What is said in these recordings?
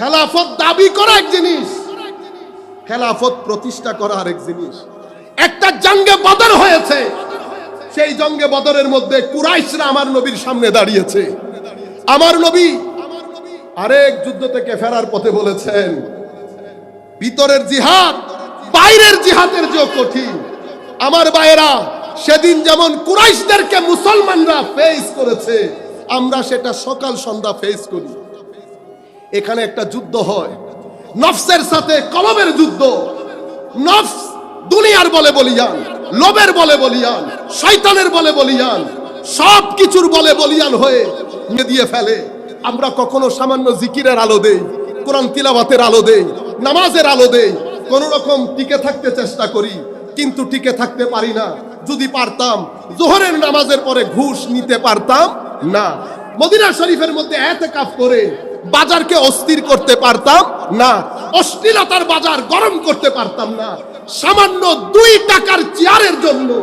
খেলাফত দাবি করা এক জিনিস। খেলাফত প্রতিষ্ঠা করা আরেক জিনিস। একটা জঙ্গে বদর হয়েছে। সেই জঙ্গে বদরের মধ্যে কুরাইশরা আমার নবীর সামনে দাঁড়িয়েছে। আমার নবী আরেক যুদ্ধ থেকে ফেরার পথে বলেছেন, ভিতরের জিহাদ বাইরের জিহাদের যে কঠিন। আমার ভাইয়েরা, সেদিন যেমন কুরাইশদেরকে মুসলমানরা ফেস করেছে, আমরা সেটা সকাল সন্ধ্যা ফেস করি। এখানে একটা যুদ্ধ হয়। নফসের সাথে কলমের যুদ্ধ। নফস দুনিয়ার বলে বলিয়ান, লোভের বলে বলিয়ান, শয়তানের বলে বলিয়ান সব কিছুর বলে বলিয়ান হয়ে দিয়ে ফেলে। আমরা কখনো সামান্য জিকিরের আলো দেই, কোরআন তিলাবাতের আলো দেই, নামাজের আলো দেই, কোন রকম টিকে থাকতে চেষ্টা করি, কিন্তু টিকে থাকতে পারি না। যদি পারতাম, জোহরের নামাজের পরে ঘুষ নিতে পারতাম না। মদিনা শরীফের মধ্যে এতে কাপ করে বাজারকে অস্থির করতে পারতাম না। অশ্লীলতার বাজার গরম করতে পারতাম না। সামান্য দুই টাকার চেয়ারের জন্য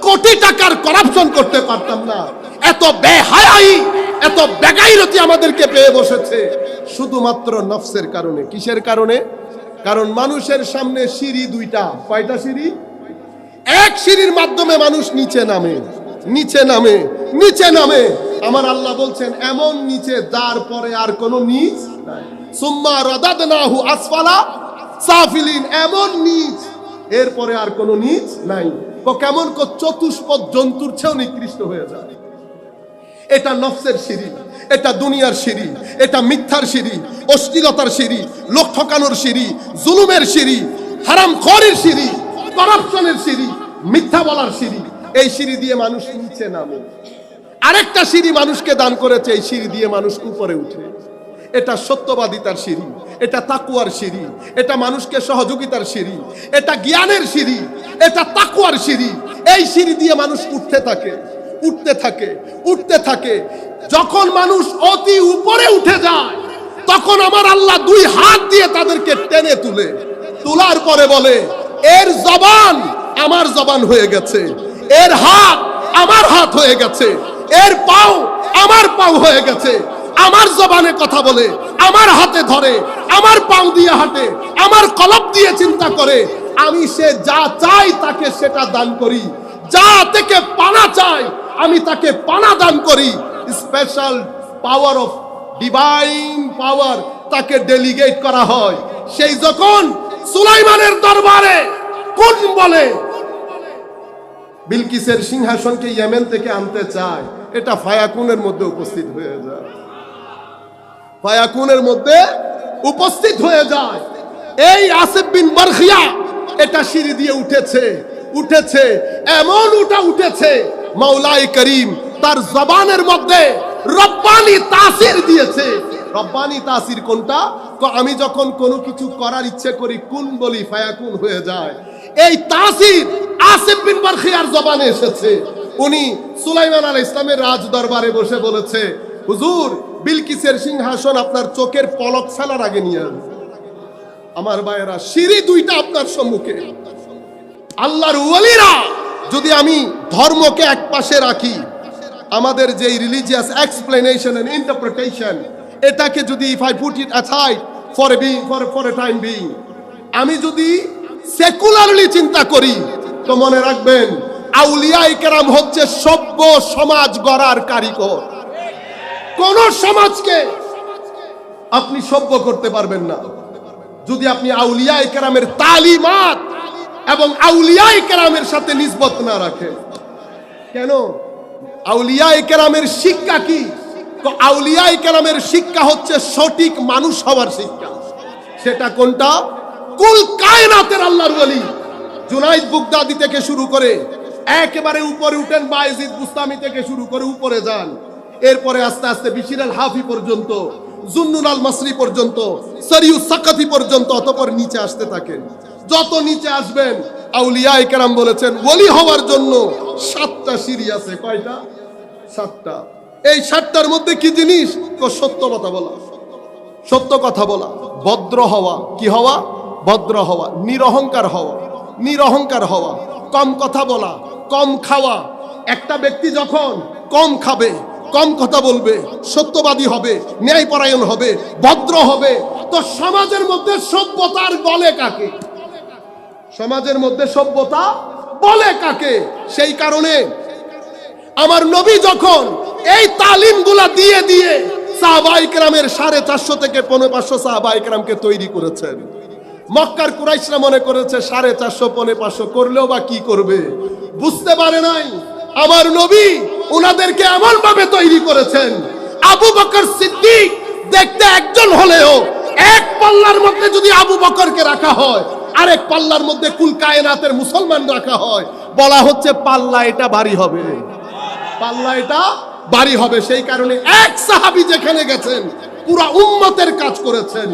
কোটি টাকার করাপশন করতে পারতাম না। এত বেহায়াই, এত বেগাইরতি আমাদেরকে পেয়ে বসেছে। শুধুমাত্র নফসের কারণে। কিসের কারণে? কারণ মানুষের সামনে সিঁড়ি দুইটা। কয়টা সিঁড়ি? এক সিঁড়ির মাধ্যমে মানুষ নিচে নামে। নিচে নামে। নিচে নামে। আমার আল্লাহ বলছেন, এমন নিচে যার পরে আর কোনো নিচ সুম্মা আসফালা সাফিলিন, এমন নিচ এরপরে আর কোনো নিচ নাই। কেমন চতুষ্পদ জন্তুর চেয়েও নিকৃষ্ট হয়ে যায়। এটা নফসের সিঁড়ি, এটা দুনিয়ার সিঁড়ি, এটা মিথ্যার সিঁড়ি, অশ্লীলতার সিঁড়ি, লোক ঠকানোর সিঁড়ি, জুলুমের সিঁড়ি, হারাম খরের সিঁড়ি, করাপশনের সিঁড়ি, মিথ্যা বলার সিঁড়ি। এই সিঁড়ি দিয়ে মানুষ নিচে নামে। আরেকটা সিঁড়ি মানুষকে দান করেছে, এই সিঁড়ি দিয়ে মানুষ উপরে উঠে। এটা সত্যবাদিতার সিঁড়ি, এটা তাকুয়ার সিঁড়ি, এটা মানুষকে সহযোগিতার সিঁড়ি, এটা জ্ঞানের সিঁড়ি, এটা তাকুয়ার সিঁড়ি। এই সিঁড়ি দিয়ে মানুষ উঠতে থাকে উঠতে থাকে উঠতে থাকে। যখন মানুষ অতি উপরে উঠে যায়, তখন আমার আল্লাহ দুই হাত দিয়ে তাদেরকে টেনে তুলে, তোলার পরে বলে, এর জবান আমার জবান হয়ে গেছে, এর হাত আমার হাত হয়ে গেছে। এর পাও আমার পাও হয়ে গেছে। আমার জবানে কথা বলে, আমার হাতে ধরে, আমার পাও দিয়ে হাঁটে, আমার কলব দিয়ে চিন্তা করে। আমি সে যা চাই তাকে সেটা দান করি। যা থেকে পানা চাই, আমি তাকে পানা দান করি। Special power of divine power তাকে ডেলিগেট করা হয়। সেই যখন সুলাইমানের দরবারে কোন বলে, বিলকিসের সিংহাসনকে ইয়েমেন থেকে আনতে চায় এটা ফায়াকুনের মধ্যে উপস্থিত হয়ে যায়। ফায়াকুনের মধ্যে উপস্থিত হয়ে যায়। এই আসিফ বিন বারখিয়া এটা সিঁড়ি দিয়ে উঠেছে উঠেছে, এমন উঠা উঠেছে মাওলাই করিম তার জবানের মধ্যে রব্বানি তাসির দিয়েছে। রব্বানি তাসির কোনটা? আমি যখন কোনো কিছু করার ইচ্ছে করি, কোন বলি ফায়াকুন হয়ে যায়। এই তাসির আসিফ বিন বারখিয়ার জবানে এসেছে। উনি সুলাইমান আল ইসলামের রাজ দরবারে বসে বলেছে, হুজুর, বিলকিসের সিংহাসন আপনার চোখের পলক ফেলার আগে নিয়ে আসবে আমার ভাইয়েরা, সিঁড়ি দুইটা আপনার সম্মুখে। আল্লাহর ওয়ালিরা যদি আমি ধর্মকে এক পাশে রাখি, আমাদের যে রিলিজিয়াস এক্সপ্লেনেশন এন্ড ইন্টারপ্রিটেশন এটাকে যদি if I put it aside for being for for a time being আমি যদি সেকুলারলি চিন্তা করি, তো মনে রাখবেন আউলিয়া ইকেরাম হচ্ছে সভ্য সমাজ গড়ার কারিগর। কোন সমাজকে আপনি সভ্য করতে পারবেন না। যদি আপনি আউলিয়া কেরামের তালিমাত এবং আউলিয়া কেরামের সাথে নিসবত না রাখেন। কেন? আউলিয়া কেরামের শিক্ষা কি? তো আউলিয়া কেরামের শিক্ষা হচ্ছে সঠিক মানুষ হওয়ার শিক্ষা। সেটা কোনটা? কুল কায়নাতের আল্লাহর ওলি জুনাইদ বুগদাদি থেকে শুরু করে একেবারে উপরে উঠেন বাইজিদ বুস্তামি থেকে শুরু করে উপরে যান। এরপরে আস্তে আস্তে বিশির আল হাফি পর্যন্ত, জুন্নুল আল মাসরি পর্যন্ত সরিউ সাকাতি পর্যন্ত অতপর নিচে আসতে থাকেন। যত নিচে আসবেন আউলিয়া কেরাম বলেছেন, ওলি হওয়ার জন্য সাতটা সিঁড়ি আছে। কয়টা? সাতটা। এই সাতটার মধ্যে কি জিনিস? সত্য কথা বলা। সত্য কথা বলা। ভদ্র হওয়া। কি হওয়া? ভদ্র হওয়া। নিরহংকার হওয়া। নিরহংকার হওয়া। কম কথা বলা। কম খাওয়া। একটা ব্যক্তি যখন কম খাবে, কম কথা বলবে, সত্যবাদী হবে, ন্যায়পরায়ণ হবে, ভদ্র হবে, তো সমাজের মধ্যে সভ্যতার বলে কাকে? সমাজের মধ্যে সভ্যতা বলে কাকে? সেই কারণে আমার নবী যখন এই তালিমগুলা দিয়ে দিয়ে সাহাবাইকরামের সাড়ে চারশো থেকে পনেরো পাঁচশো সাহাবাইকরামকে তৈরি করেছেন। মক্কার কুরাইশরা মনে করেছে সাড়ে চারশো, পনেরো পাঁচশো করলেও বা কি করবে? বুঝতে পারে নাই। আমার নবী ওনাদেরকে এমন ভাবে তৈরি করেছেন। আবু বকর সিদ্দিক দেখতে একজন হলেও এক পাল্লার মধ্যে যদি আবু বকরকে রাখা হয়, আরেক পাল্লার মধ্যে কুল কায়নাতের মুসলমান রাখা হয়, বলা হচ্ছে পাল্লা এটা ভারী হবে। পাল্লা এটা ভারী হবে। সেই কারণে এক সাহাবি যেখানে গেছেন, পুরা উম্মতের কাজ করেছেন।